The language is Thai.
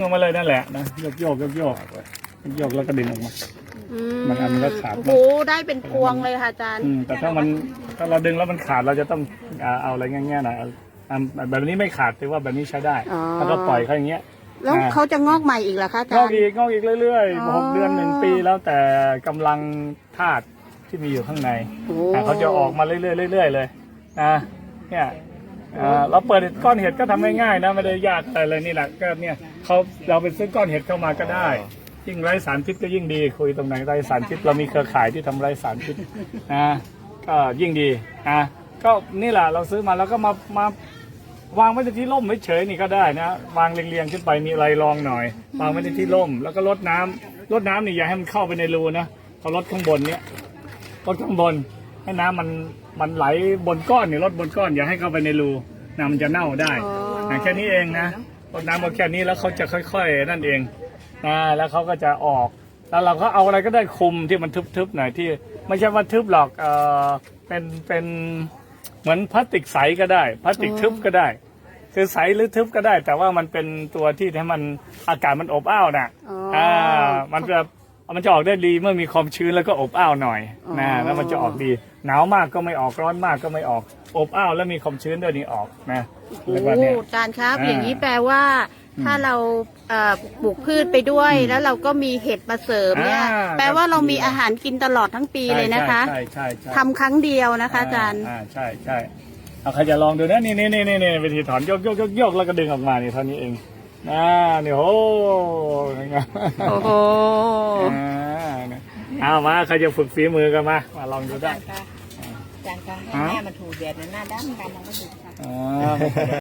ออกมาเลยนั่นแหละนะโยกโยกโยกโยกโยกแล้วก็ดึงออกมา อืบางอันมันก็ขาด โอ้โหได้เป็นพวงเลยค่ะอาจารย์ อืมแต่ถ้ามันถ้าเราดึงแล้วมันขาดเราจะต้องเอาเอาอะไรแง่ๆหน่อยเอาอันแบบนี้ไม่ขาดถือว่าแบบนี้ใช้ได้อ๋อ แล้วก็ปล่อยเขาอย่างเงี้ย แล้วอ่า เขาจะงอกใหม่อีกเหรอคะอางจาอกรย์ อีกงอกอีกเรื่อยอ๋อ ๆหกเดือนหนึ่งปีแล้วแต่กำลังธาตุที่มีอยู่ข้างในโอ้ อะเขาจะออกมาเรื่อยๆเรื่อยๆเลยนะเนี่ยอ่า เราเปิดก้อนเห็ดก็ทำง่ายๆนะไม่ได้ยากอะไรเลยนี่แหละก็เนี่ยเขาเราไปซื้อก้อนเห็ดเข้ามาก็ได้ยิ่งไร้สารพิษก็ยิ่งดีคุยตรงไหนไร้สารพิษเรามีเครือข่ายที่ทำไร้สารพิษนะก็ยิ่งดีนะก็นี่แหละเราซื้อมาแล้วก็มามาวางไว้ในที่ร่มเฉยๆนี่ก็ได้นะวางเรียงๆขึ้นไปมีอะไรรองหน่อย วางไว้ในที่ร่ม แล้วก็ลดน้ำลดน้ำนี่อย่าให้มันเข้าไปในรูนะเขาลดข้างบนเนี้ยลดข้างบน ให้น้ำมันมันไหลบนก้อนเนี่ยลดบนก้อนอย่าให้เข้าไปในรูน้ำมันจะเน่าได้อ๋อนะแค่นี้เองนะลดน้ำบนแค่นี้แล้วเขาจะค่อย ๆ นั่นเองนะแล้วเขาก็จะออก แล้วเราก็เอาอะไรก็ได้คุมที่มันทึบๆหน่อยที่ ไม่ใช่ว่าทึบหรอกเออเป็นเป็นเหมือนพลาสติกใสก็ได้พลาสติกทึบก็ได้ คือใสหรือทึบก็ได้ แต่ว่ามันเป็นตัวที่ให้มันอากาศมันอบอ้าวน่ะอ๋ออ่อ่ามันจะ มันจะออกได้ดีเมื่อมีความชื้นแล้วก็อบอ้าวหน่อยอ๋อนะแล้วมันจะออกดีหนาวมากก็ไม่ออกร้อนมากก็ไม่ออก อบอ้าวแล้วมีความชื้นด้วยนี่ออกนะโอ้แล้วก็เนี่ย อาจารย์ครับ อ่าอย่างนี้แปลว่า ถ้าเราเอ่อปลูกพืชไปด้วย แล้วเราก็มีเห็ดมาเสริมเนี่ย อ่า แปลว่าเรามีอาหารกินตลอดทั้งปีเลยนะคะใช่ใช่ใช่ทำครั้งเดียวนะคะอาจารย์ อ่าใช่ใช่เอาใครจะลองดูนะนี่นี่นี่นี่นี่วิธีถอนโยกโยกโยกโยกแล้วก็ดึงออกมานี่เท่านี้เองอ่านี่โอ้เป็นไงโอ้โหอ่า เนี่ยเอามาใครจะฝึกฝีมือกันมามาลองดูได้ อาจารย์คะให้แม่มันถูกแดดหน้าด้านกันเราก็ถูกค่ะอ่าไม่เป็นไร